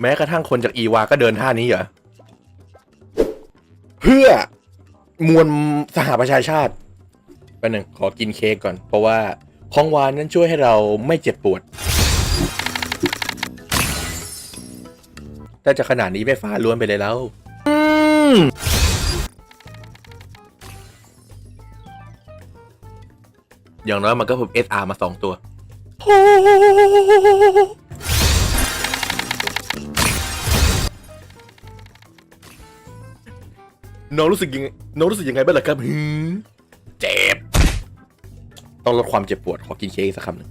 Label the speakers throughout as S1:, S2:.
S1: แม้กระทั่งคนจากอีวาก็เดินท่านี้เหรอ เพื่อมวลสหประชาชาติแป๊บหนึงขอกินเค้กก่อน เพราะว่าของหวานนั้นช่วยให้เราไม่เจ็บปวด ถ้าจะขนาดนี้ไม่ฟ้าล้วนไปเลยแล้วอืมอย่างน้อยมันก็ผม SR มาสองตัว น้องรู้สึกยังไงน้องรู้สึกยังไงบ้างล่ะครับหืมเจ็บ ต้องลดความเจ็บปวด ขอกินเค้กสักคำหนึ่ง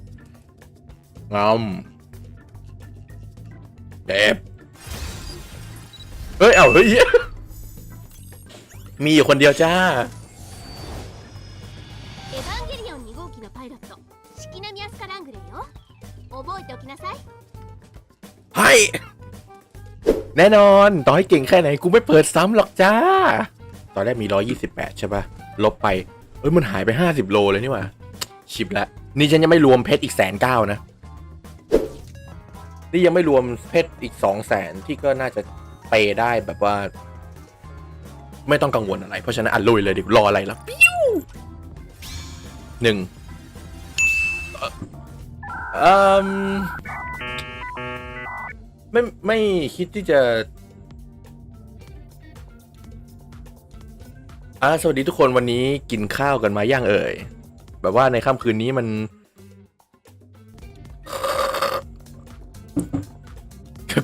S1: งอมเจ็บ เฮ้ย เอ้าเฮ้ย มีอยู่คนเดียวจ้า
S2: エヴァンゲリオン2号機のパイロット式波アスカラングレーよ覚えておきなさい
S1: ให้ แน่นอน ต่อให้เก่งแค่ไหน กูไม่เปิดซ้ำหรอกจ้า ต อนแรกมี 128 ใช่ปะลบไป เอ้ย มันหายไป 50 โลเลยนี่หว่า ชิปละ นี่ฉันยังไม่รวมเพชรอีกแสนเก้านะ นี่ยังไม่รวมเพชรอีกสองแสนที่ก็น่าจะเปย์ได้แบบว่า ไม่ต้องกังวลอะไร เพราะฉะนั้นอัดลุยเลยดิรออะไรล่ะปิ้วหนึ่งเอ่อเอ่มไม่ไม่คิดที่จะ อ่าสวัสดีทุกคนวันนี้กินข้าวกันมาย่างเอ่ย แบบว่าในค่ำคืนนี้มัน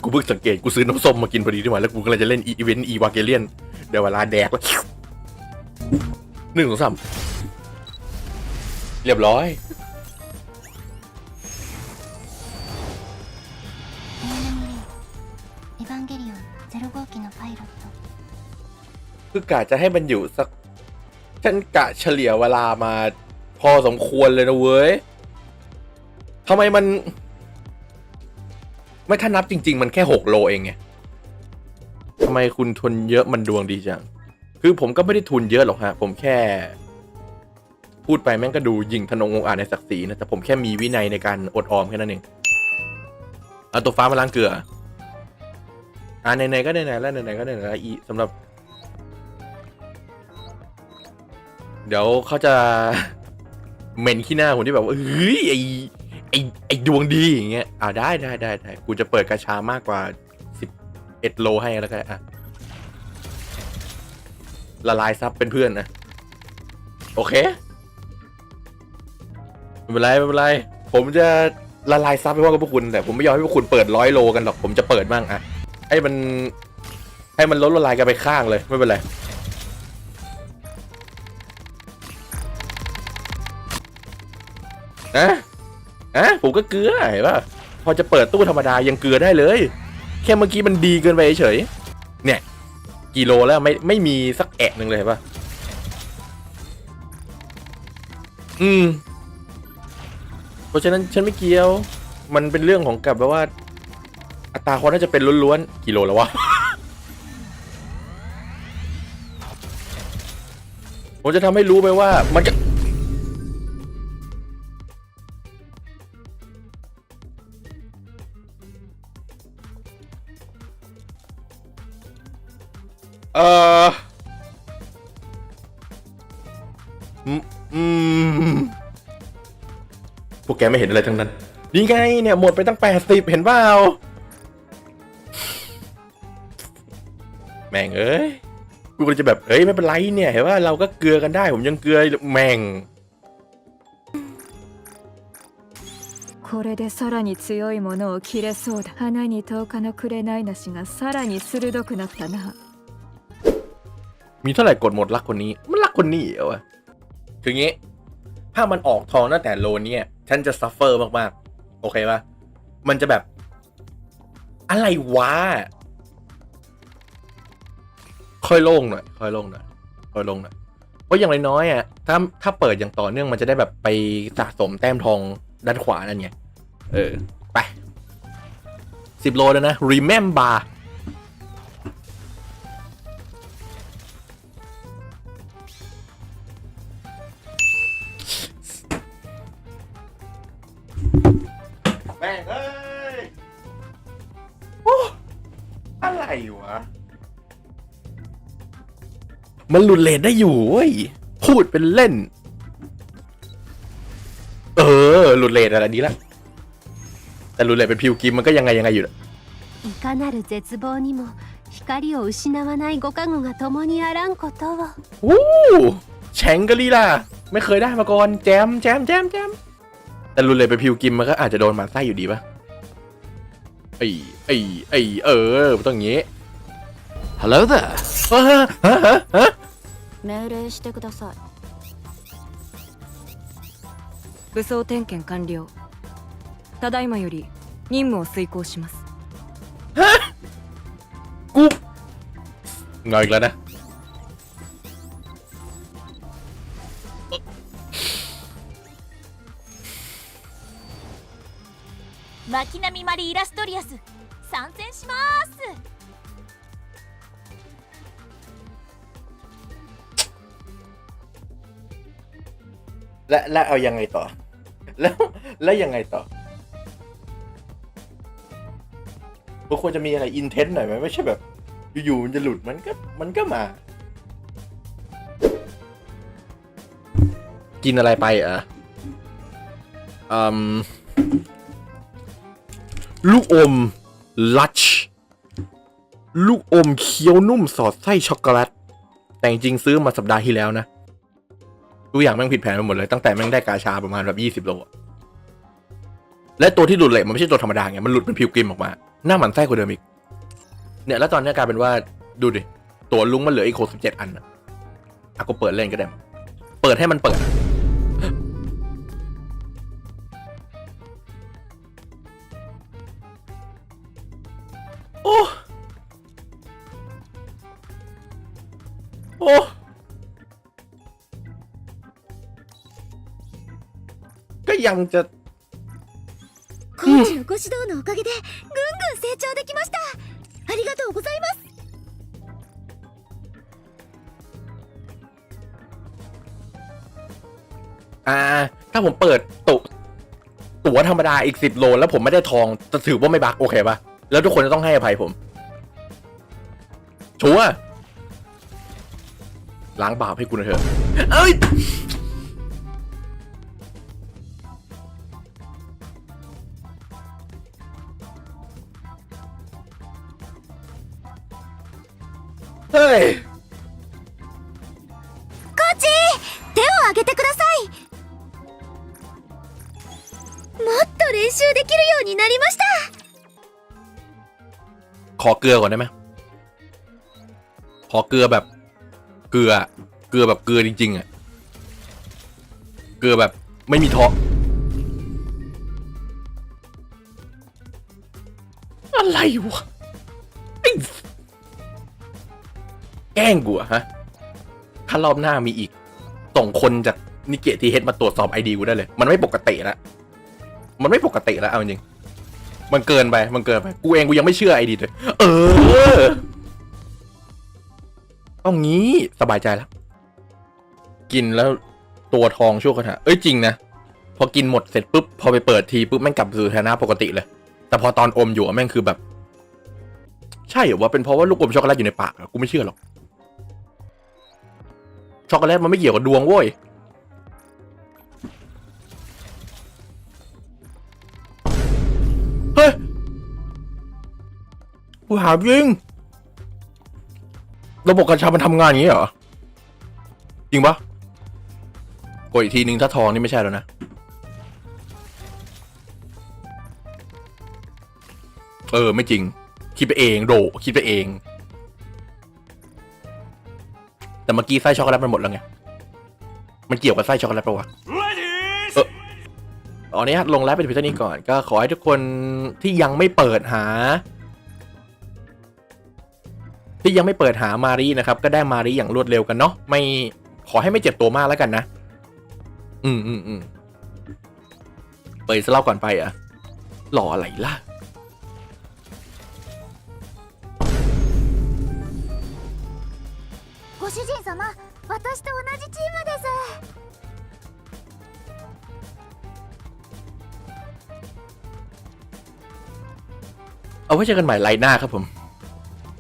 S1: กูเพิ่งสังเกตกูซื้อน้ำส้มมากินพอดีด้วยมาแล้วกูกำลังจะเล่นอีเวนต์อีวาเกเลียนเดี๋ยวเวลาแดกแล้วหนึ่งสองสามเรียบร้อย คือกะจะให้มันอยู่สัก ฉันกะเฉลี่ยเวลามา พอสมควรเลยนะเว้ยทำไมมัน ไม่ถ้านับจริง ๆ มันแค่หกโลเองไงทำไมคุณทุนเยอะมันดวงดีจัง คือผมก็ไม่ได้ทุนเยอะหรอกฮะ ผมแค่ พูดไปแม่งก็ดูยิงทนงองอาจในศักดิ์ศรีนะ แต่ผมแค่มีวินัยในการอดออมแค่นั้นเอง เอาตัวฟ้ามาล้างเกลือ อ่าไหนๆก็ไหนๆแล้วไหนๆก็ไหนๆแล้วอีสำหรับ เดี๋ยวเขาจะเหม็นขี้หน้าผมที่แบบว่าเฮ้ยไอไอไอดวงดีอย่างเงี้ยอ่าได้ได้ได้ได้กูจะเปิดกระชามากกว่าสิบเอ็ดโลให้แล้วกันอะละลายซับเป็นเพื่อนนะโอเคไม่เป็นไรไม่เป็นไร ผมจะละลายซับไปว่ากับพวกคุณแต่ผมไม่ยอมให้พวกคุณเปิดร้อยโลกันหรอกผมจะเปิดบ้างอะให้มันให้มันลดละลายกันไปข้างเลยไม่เป็นไร นะอะผมก็เกลือเห็นป่ะพอจะเปิดตู้ธรรมดายังเกลือได้เลย แค่เมื่อกี้มันดีเกินไปเฉยเนี่ยกิโลแล้วไม่ไม่มีสักแอะหนึ่งเลยเห็นป่ะอืมเพราะฉะนั้นฉันไม่เกี่ยว มันเป็นเรื่องของกับแบบว่า อัตราความน่าจะเป็นล้วนๆกิโลแล้ววะผมจะทำให้รู้ไปว่ามันจะ เอออืมอืมพวกแกไม่เห็นอะไรทั้งนั้น นี่ไงเนี่ย หมดไปตั้งแปดสิบเห็นเปล่า แม่งเอ้ย กูก็จะแบบ เอ้ย ไม่เป็นไรเนี่ย เห็นว่าเราก็เกลือกันได้ ผมยังเกลือแม่ง
S3: これでさらに強いものを切れそうだ花に10日の紅なしがさらに鋭くなったな
S1: มีเท่าไหร่กดหมดรักคนนี้ มันรักคนนี้เหรอวะคืองี้ ถ้ามันออกทองตั้งแต่โลเนี่ย ฉันจะซัฟเฟอร์มากๆ โอเคปะมันจะแบบ อะไรวะ ค่อยโล่งหน่อย ค่อยโล่งหน่อย ค่อยโล่งหน่อย เพราะอย่างน้อยๆอะ ถ้าถ้าเปิดอย่างต่อเนื่องมันจะได้แบบไปสะสมแต้มทองด้านขวานั่นไง เออ ไปสิบโลแล้วนะ remember อะไรวะ มันหลุดเลทได้อยู่เว้ย พูดเป็นเล่น เออ หลุดเลทอะไรดีละ แต่หลุดเลทเป็นพิวกิมมันก็ยังไงยังไงอยู่นะ
S2: いかなる絶望にも光を失わないご加護が共にあらんことを
S1: วู้แชงกะลีล่ะ ไม่เคยได้มาก่อน แจมแจมแจมแจมแต่หลุดเลทเป็นพิวกิมมันก็อาจจะโดนหมันไส้อยู่ดีปะ ไอ้ไอ้ไอ้เออมันต้องอย่างงี้
S4: Hello there.
S1: ฮะฮะฮะฮะ
S3: 命令してください武装点検完了ただいまより任務を遂行します
S1: กูงออีกแล้วนะ
S2: 巻波マリイラストリアス参戦します
S1: และและเอายังไงต่อ แล้วแล้วยังไงต่อมันควรจะมีอะไรอินเทนต์หน่อยไหมไม่ใช่แบบ อยู่ๆมันจะหลุดมันก็มันก็มา กินอะไรไปอ่ะอืม ลูกอมลัชลูกอมเคี้ยวนุ่มสอดไส้ช็อกโกแลตแต่จริงซื้อมาสัปดาห์ที่แล้วนะทุกอย่างแม่งผิดแผนไปหมดเลยตั้งแต่แม่งได้กาชาประมาณแบบยี่สิบโลและตัวที่หลุดเหล็กมันไม่ใช่ตัวธรรมดาไงมันหลุดเป็นพิวกริมออกมา หน้าหมันไส้กว่าเดิมอีก เนี่ยแล้วตอนนี้กลายเป็นว่าดูดิ ตัวลุงมันเหลืออีกหกสิบเจ็ดอันอะอะก็เปิดเล่นก็ได้ เปิดให้มันเปิด ยังจะ
S2: コーチのご指導のおかげでぐんぐん成長できましたありがとうございます
S1: อ่า ถ้าผมเปิดตุตั๋วธรรมดาอีกสิบโล แล้วผมไม่ได้ทองจะถือว่าไม่บักโอเคปะแล้วทุกคนจะต้องให้อภัยผม ชัวร์ล้างบาปให้คุณหน่อยเถอะ เอ้ย เฮ้ย
S2: コーチ手を挙げてくださいもっと練習できるようになりました
S1: ขอเกลือก่อนได้ไหมขอเกลือแบบ เกลือ เกลือแบบเกลือจริงๆอ่ะ เกลือแบบไม่มีท้ออะไรวะ แกล้งกูอะฮะ ถ้ารอบหน้ามีอีกส่งคนจากนิเกะทีเฮดมาตรวจสอบไอดีกูได้เลย มันไม่ปกติแล้วมันไม่ปกติแล้วเอาจริง มันเกินไป มันเกินไป กูเองกูยังไม่เชื่อไอดีเลย เออต้องงี้สบายใจแล้ว กินแล้วตัวทองชั่วขณะเอ้ยจริงนะ พอกินหมดเสร็จปุ๊บ พอไปเปิดทีปุ๊บแม่งกลับสู่สถานะปกติเลย แต่พอตอนอมอยู่อะแม่งคือแบบ ใช่เหรอว่าเป็นเพราะว่าลูกอมช็อกโกแลตอยู่ในปากอะกูไม่เชื่อหรอก ช็อกโกแลตมันไม่เกี่ยวกับดวงโว้ยเฮ้ยกูหาจริงระบบกัญชามันทำงานอย่างนี้เหรอ จริงปะกดอีกทีนึงถ้าทองนี่ไม่ใช่แล้วนะ เออ ไม่จริง คิดไปเองโดคิดไปเอง แต่เมื่อกี้ไส้ช็อกโกแลตมันหมดแล้วไง มันเกี่ยวกับไส้ช็อกโกแลตปะวะ
S4: Ladies!
S1: ตอนนี้ลงไลฟ์เป็นเพียงเท่านี้ก่อน ก็ขอให้ทุกคนที่ยังไม่เปิดหา ที่ยังไม่เปิดหามารีนะครับ ก็ได้มารีอย่างรวดเร็วกันเนาะไม่ขอให้ไม่เจ็บตัวมากแล้วกันนะ อืมอืมอืมเปิดสเล่าก่อนไปอะหล่ออะไรล่ะ
S2: ご主人様私と同じチームです
S1: เอาไว้เจอกันใหม่ไลน์หน้าครับผม